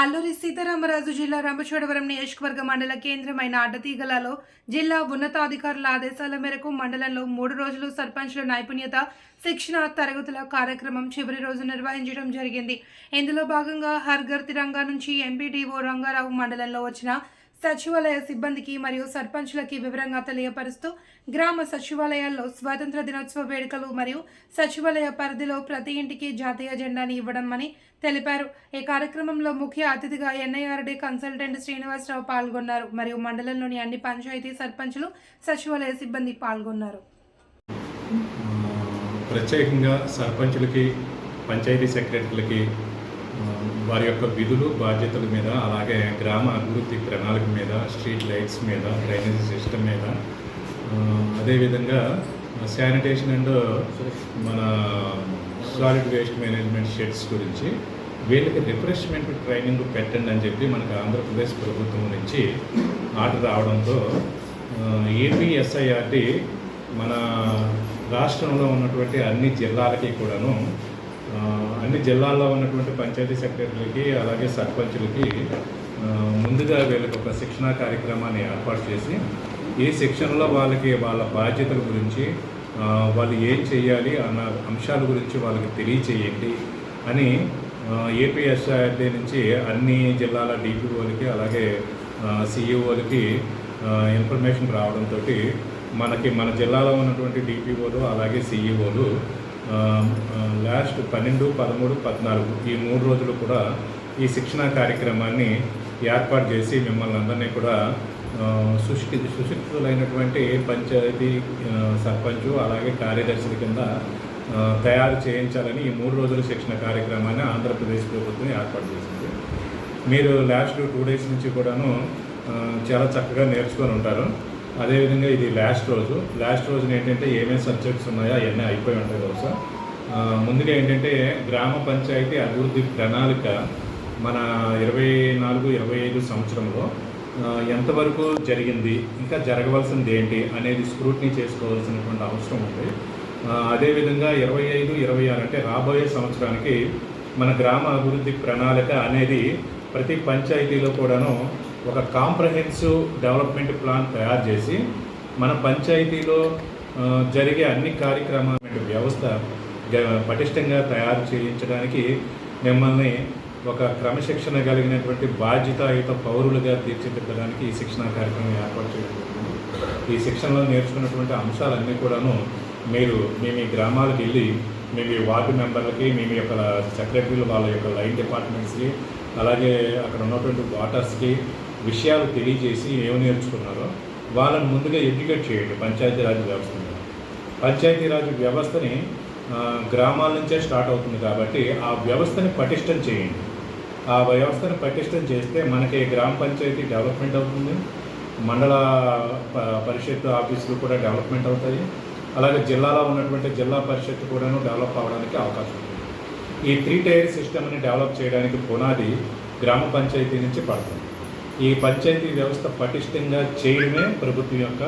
అల్లూరి సీతారామరాజు జిల్లా రంపచోడవరం నియోజకవర్గ మండల కేంద్రమైన అడ్డతీగలలో జిల్లా ఉన్నతాధికారుల ఆదేశాల మేరకు మండలంలో మూడు రోజులు సర్పంచ్ల నైపుణ్యత శిక్షణ తరగతుల కార్యక్రమం చివరి రోజు నిర్వహించడం జరిగింది. ఇందులో భాగంగా హర్ఘర్ తిరంగా నుంచి ఎంపీడీఓ రంగారావు మండలంలో వచ్చిన సచివాలయ సిబ్బందికి మరియు సర్పంచ్లకి వివరంగా తెలియపరుస్తూ గ్రామ సచివాలయాల్లో స్వాతంత్ర దినోత్సవ వేడుకలు మరియు సచివాలయ పరిధిలో ప్రతి ఇంటికి జాతీయ జెండాని ఇవ్వడం అని తెలిపారు. ఈ కార్యక్రమంలో ముఖ్య అతిథిగా ఎన్ఐఆర్డీ కన్సల్టెంట్ శ్రీనివాసరావు పాల్గొన్నారు మరియు మండలంలోని అన్ని పంచాయతీ సర్పంచులు సచివాలయ సిబ్బంది పాల్గొన్నారు. ప్రత్యేకంగా సర్పంచులకి పంచాయతీ సెక్రటరీలకి వారి యొక్క విధులు బాధ్యతల మీద అలాగే గ్రామ అభివృద్ధి ప్రణాళిక మీద స్ట్రీట్ లైట్స్ మీద డ్రైనేజ్ సిస్టమ్ మీద అదేవిధంగా శానిటేషన్ అండ్ మన సాలిడ్ వేస్ట్ మేనేజ్మెంట్ షెడ్స్ గురించి వీళ్ళకి రిఫ్రెష్మెంట్ ట్రైనింగ్ పెట్టండి అని చెప్పి మనకు ఆంధ్రప్రదేశ్ ప్రభుత్వం నుంచి ఆర్డర్ రావడంతో ఏపీఎస్ఐఆర్టీ మన రాష్ట్రంలో ఉన్నటువంటి అన్ని జిల్లాలకి కూడాను అన్ని జిల్లాల్లో ఉన్నటువంటి పంచాయతీ సెక్రటరీలకి అలాగే సర్పంచులకి ముందుగా వీళ్ళకి ఒక శిక్షణా కార్యక్రమాన్ని ఏర్పాటు చేసి ఈ శిక్షణలో వాళ్ళకి వాళ్ళ బాధ్యతల గురించి వాళ్ళు ఏం చేయాలి అన్న అంశాల గురించి వాళ్ళకి తెలియచేయండి అని ఏపీఎస్ఆర్డీ నుంచి అన్ని జిల్లాల డిపిఓలకి అలాగే సిఇఓలకి ఇన్ఫర్మేషన్ రావడంతో మనకి మన జిల్లాలో ఉన్నటువంటి డిపిఓలు అలాగే సిఇఓలు లాస్ట్ పన్నెండు పదమూడు పద్నాలుగు ఈ మూడు రోజులు కూడా ఈ శిక్షణా కార్యక్రమాన్ని ఏర్పాటు చేసి మిమ్మల్ని అందరినీ కూడా ఆ, సుశిక్షితులైనటువంటి పంచాయతీ సర్పంచు అలాగే కార్యదర్శుల కింద తయారు చేయించాలని ఈ మూడు రోజుల శిక్షణ కార్యక్రమాన్ని ఆంధ్రప్రదేశ్ ప్రభుత్వం ఏర్పాటు చేసింది. మీరు లాస్ట్ టూ డేస్ నుంచి కూడాను చాలా చక్కగా నేర్చుకొని ఉంటారు. అదేవిధంగా ఇది లాస్ట్ రోజు. లాస్ట్ రోజున ఏంటంటే ఏమేమి సబ్జెక్ట్స్ ఉన్నాయో అవన్నీ అయిపోయి ఉంటాయి. సార్. ముందుగా ఏంటంటే గ్రామ పంచాయతీ అభివృద్ధి ప్రణాళిక మన ఇరవై నాలుగు ఇరవై ఐదు సంవత్సరంలో ఎంతవరకు జరిగింది ఇంకా జరగవలసింది ఏంటి అనేది స్క్రూట్నీ చేసుకోవాల్సినటువంటి అవసరం ఉంది. అదేవిధంగా ఇరవై ఐదు ఇరవై ఆరు అంటే రాబోయే సంవత్సరానికి మన గ్రామ అభివృద్ధి ప్రణాళిక అనేది ప్రతి పంచాయతీలో కూడాను ఒక కాంప్రహెన్సివ్ డెవలప్మెంట్ ప్లాన్ తయారు చేసి మన పంచాయతీలో జరిగే అన్ని కార్యక్రమాల వ్యవస్థ గ- పటిష్టంగా తయారు చేయించడానికి మిమ్మల్ని ఒక క్రమశిక్షణ కలిగినటువంటి బాధ్యతాయుత పౌరులుగా తీర్చిదిద్దడానికి ఈ శిక్షణా కార్యక్రమం ఏర్పాటు చేయడం ఈ శిక్షణలో నేర్చుకున్నటువంటి అంశాలన్నీ కూడాను మీరు మీ మీ గ్రామాలకు వెళ్ళి మీ మీ వార్డు మెంబర్లకి మీ మీ యొక్క సెక్రటరీలు వాళ్ళ యొక్క లైన్ డిపార్ట్మెంట్స్కి అలాగే అక్కడ ఉన్నటువంటి వాటర్స్కి విషయాలు తెలియజేసి ఏమి నేర్చుకున్నారో వాళ్ళని ముందుగా ఎడ్యుకేట్ చేయండి పంచాయతీరాజ్ వ్యవస్థ పంచాయతీరాజ్ వ్యవస్థని గ్రామాల నుంచే స్టార్ట్ అవుతుంది కాబట్టి ఆ వ్యవస్థని పటిష్టం చేయండి. ఆ వ్యవస్థను పటిష్టం చేస్తే మనకి గ్రామ పంచాయతీ డెవలప్మెంట్ అవుతుంది. మండల పరిషత్ ఆఫీసులు కూడా డెవలప్మెంట్ అవుతాయి. అలాగే జిల్లాలో ఉన్నటువంటి జిల్లా పరిషత్ కూడాను డెవలప్ అవ్వడానికి అవకాశం ఉంది ఈ త్రీ టైర్ సిస్టమ్ని డెవలప్ చేయడానికి పునాది గ్రామ పంచాయతీ నుంచి పడుతుంది. ఈ పంచాయతీ వ్యవస్థ పటిష్టంగా చేయడమే ప్రభుత్వం యొక్క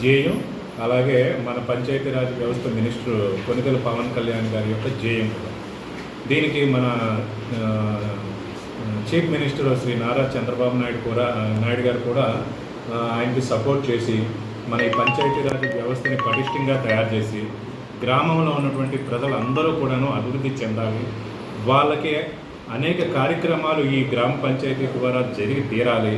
ధ్యేయం. అలాగే మన పంచాయతీరాజ్ వ్యవస్థ మినిస్టర్ కొనికల పవన్ కళ్యాణ్ గారి యొక్క ధ్యేయం కూడా. దీనికి మన చీఫ్ మినిస్టర్ శ్రీ నారా చంద్రబాబు నాయుడు కూడా నాయుడు గారు కూడా ఆయనకి సపోర్ట్ చేసి మన ఈ పంచాయతీరాజ్ వ్యవస్థని పటిష్టంగా తయారు చేసి గ్రామంలో ఉన్నటువంటి ప్రజలందరూ కూడాను అభివృద్ధి చెందాలి. వాళ్ళకి అనేక కార్యక్రమాలు ఈ గ్రామ పంచాయతీ ద్వారా జరిగి తీరాలి.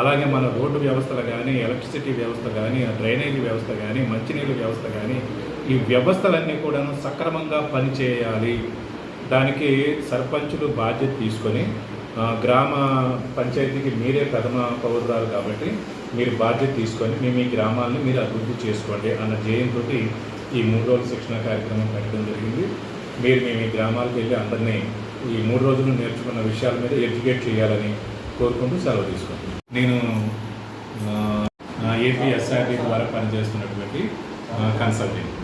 అలాగే మన రోడ్డు వ్యవస్థలు కానీ ఎలక్ట్రిసిటీ వ్యవస్థ కానీ డ్రైనేజీ వ్యవస్థ కానీ మంచినీళ్ళ వ్యవస్థ కానీ ఈ వ్యవస్థలన్నీ కూడాను సక్రమంగా పనిచేయాలి. దానికి సర్పంచులు బాధ్యత తీసుకొని గ్రామ పంచాయతీకి మీరే ప్రథమ పౌరురాలు కాబట్టి మీరు బాధ్యత తీసుకొని మీ మీ గ్రామాలను మీరు అభివృద్ధి చేసుకోండి అన్న జయంతో ఈ మూడు రోజుల శిక్షణ కార్యక్రమం పెట్టడం జరిగింది. మీరు మీ మీ గ్రామాలకు వెళ్ళి అందరినీ ఈ మూడు రోజులు నేర్చుకున్న విషయాల మీద ఎడ్యుకేట్ చేయాలని కోరుకుంటూ సెలవు తీసుకుంటాను నేను ఏపీఎస్ఆర్టీ ద్వారా పనిచేస్తున్నటువంటి కన్సల్టెంట్.